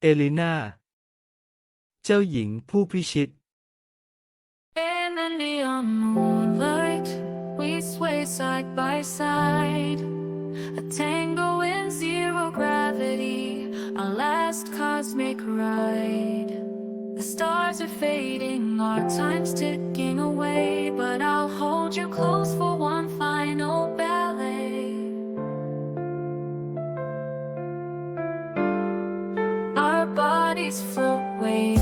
เอลิน่า เจ้าหญิงผู้พิชิต In the neon moonlight, we sway side by side. A tango in zero gravity, our last cosmic ride. The stars are fading, our time's ticking away, but I'll hold you close for one final ballet. float away.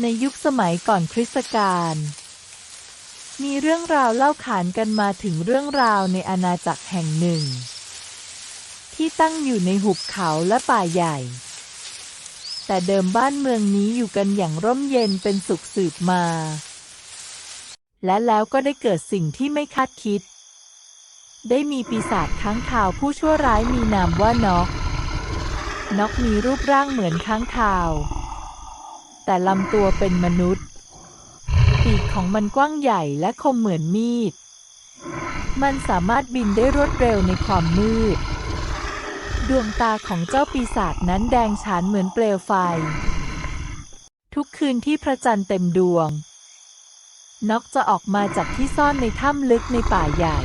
ในยุคสมัยก่อนคริสตกาล มีเรื่องราวเล่าขานกันมาถึงเรื่องราวในอาณาจักรแห่งหนึ่ง ที่ตั้งอยู่ในหุบเขาและป่าใหญ่ แต่เดิมบ้านเมืองนี้อยู่กันอย่างร่มเย็นเป็นสุขสืบมา และแล้วก็ได้เกิดสิ่งที่ไม่คาดคิด ได้มีปีศาจค้างคาวผู้ชั่วร้ายมีนามว่านอก นกมีรูปร่างเหมือนค้างคาว แต่ลำตัวเป็นมนุษย์ ปีกของมันกว้างใหญ่และคมเหมือนมีด มันสามารถบินได้รวดเร็วในความมืด ดวงตาของเจ้าปีศาจนั้นแดงฉานเหมือนเปลวไฟ ทุกคืนที่พระจันทร์เต็มดวง นกจะออกมาจากที่ซ่อนในถ้ำลึกในป่าใหญ่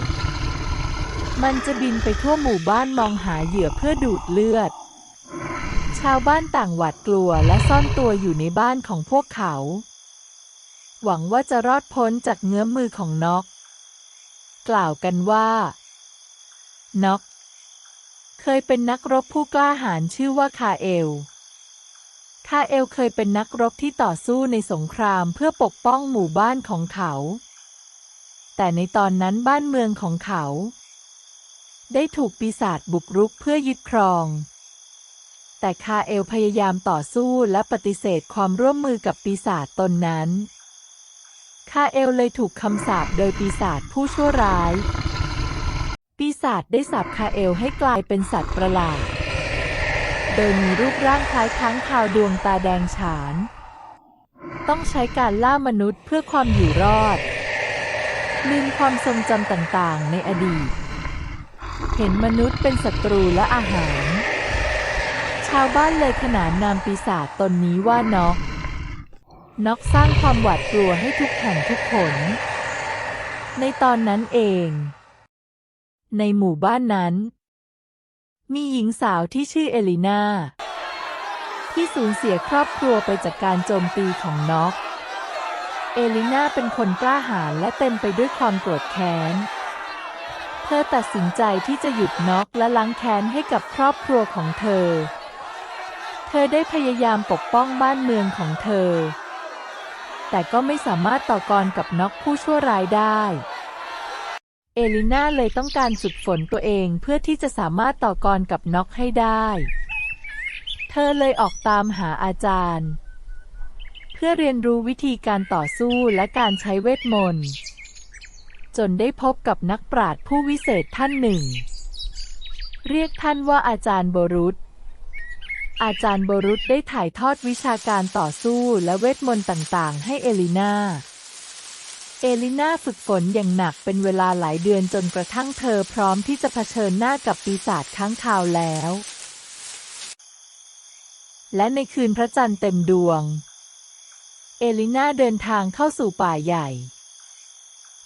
มันจะบินไปทั่วหมู่บ้านมองหาเหยื่อเพื่อดูดเลือด ชาวบ้านต่างหวาดกลัวและซ่อนตัวอยู่ในบ้านของพวกเขา หวังว่าจะรอดพ้นจากเงื้อมือของน็อก กล่าวกันว่า น็อกเคยเป็นนักรบผู้กล้าหาญชื่อว่าคาเอล คาเอลเคยเป็นนักรบที่ต่อสู้ในสงครามเพื่อปกป้องหมู่บ้านของเขา แต่ในตอนนั้นบ้านเมืองของเขา ได้ถูกปีศาจบุกรุกเพื่อยึดครอง แต่คาเอลพยายามต่อสู้และปฏิเสธความร่วมมือกับปีศาจตนนั้น คาเอลเลยถูกคำสาปโดยปีศาจผู้ชั่วร้าย ปีศาจได้สาปคาเอลให้กลายเป็นสัตว์ประหลาด โดยมีรูปร่างคล้ายค้างคาวดวงตาแดงฉาน ต้องใช้การล่ามนุษย์เพื่อความอยู่รอดลืมความทรงจำต่างๆ ในอดีต เห็นมนุษย์เป็นศัตรูและอาหาร ชาวบ้านเลยขนานนามปีศาจตนนี้ว่านอกนอกสร้างความหวาดกลัวให้ทุกแห่งทุกคน ในตอนนั้นเอง ในหมู่บ้านนั้น มีหญิงสาวที่ชื่อเอลินาที่สูญเสียครอบครัวไปจากการโจมตีของนอกเอลินาเป็นคนกล้าหาญและเต็มไปด้วยความโกรธแค้น เธอตัดสินใจที่จะหยุดน็อกและล้างแค้นให้กับครอบครัวของเธอ เธอได้พยายามปกป้องบ้านเมืองของเธอ แต่ก็ไม่สามารถต่อกรกับน็อกผู้ชั่วร้ายได้ เอลิน่าเลยต้องการฝึกฝนตัวเองเพื่อที่จะสามารถต่อกรกับน็อกให้ได้ เธอเลยออกตามหาอาจารย์ เพื่อเรียนรู้วิธีการต่อสู้และการใช้เวทมนต์ จนได้พบกับนักปราชญ์ผู้วิเศษท่านหนึ่ง เรียกท่านว่าอาจารย์บรุษ อาจารย์บรุษได้ถ่ายทอดวิชาการต่อสู้และเวทมนต์ต่างๆ ให้เอลินาเอลินาฝึกฝนอย่างหนักเป็นเวลาหลายเดือนจนกระทั่งเธอพร้อมที่จะเผชิญหน้ากับปีศาจค้างคาวแล้ว และในคืนพระจันทร์เต็มดวง เอลินาเดินทางเข้าสู่ป่าใหญ่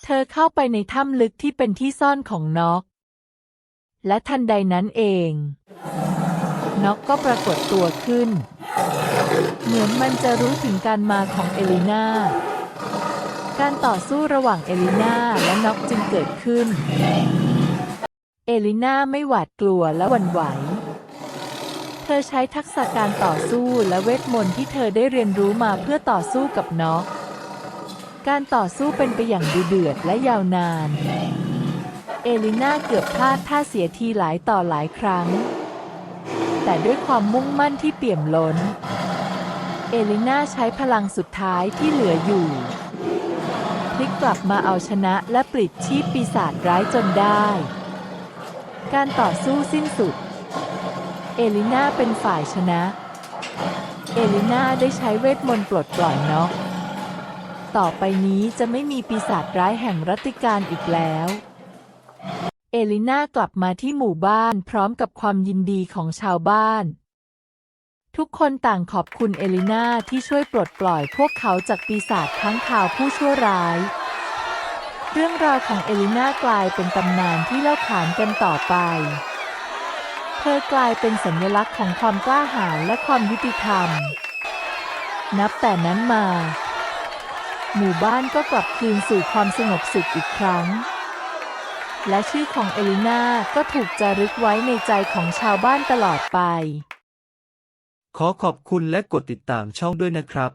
เธอเข้าไปในถ้ำลึกที่เป็นที่ซ่อนของนกและทันใดนั้นเอง น็อกก็ปรากฏตัวขึ้น เหมือนมันจะรู้ถึงการมาของเอลิน่า การต่อสู้ระหว่างเอลิน่าและน็อกจึงเกิดขึ้น เอลิน่าไม่หวาดกลัวและหวั่นไหว เธอใช้ทักษะการต่อสู้และเวทมนต์ที่เธอได้เรียนรู้มาเพื่อต่อสู้กับน็อกการต่อสู้เป็นไปอย่างดุเดือดและยาวนาน เอลิน่าเกือบพลาดท่าเสียทีหลายต่อหลายครั้ง แต่ด้วยความมุ่งมั่นที่เปี่ยมล้น เอลิน่าใช้พลังสุดท้ายที่เหลืออยู่พลิกกลับมาเอาชนะและปลิดชีพปีศาจร้ายจนได้ การต่อสู้สิ้นสุด เอลิน่าเป็นฝ่ายชนะ เอลิน่าได้ใช้เวทมนต์ปลดปล่อยน็อกต่อไปนี้จะไม่มีปีศาจร้ายแห่งรัติการอีกแล้ว เอลิน่ากลับมาที่หมู่บ้านพร้อมกับความยินดีของชาวบ้าน ทุกคนต่างขอบคุณเอลิน่าที่ช่วยปลดปล่อยพวกเขาจากปีศาจค้างคาวผู้ชั่วร้าย เรื่องราวของเอลิน่ากลายเป็นตำนานที่เล่าขานกันต่อไป เธอกลายเป็นสัญลักษณ์ของความกล้าหาญและความยุติธรรม นับแต่นั้นมา หมู่บ้านก็กลับคืนสู่ความสงบสุขอีกครั้ง และชื่อของเอลิน่าก็ถูกจารึกไว้ในใจของชาวบ้านตลอดไป ขอขอบคุณและกดติดตามช่องด้วยนะครับ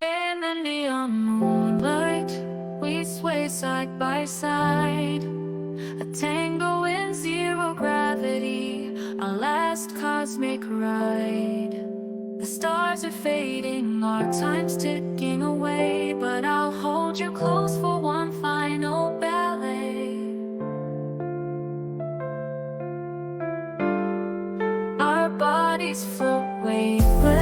In the neon moonlight, we sway side by side. A tango in zero gravity, our last cosmic ride. The stars are fading, our time's ticking away, but I'll hold you close for bodies float weightless,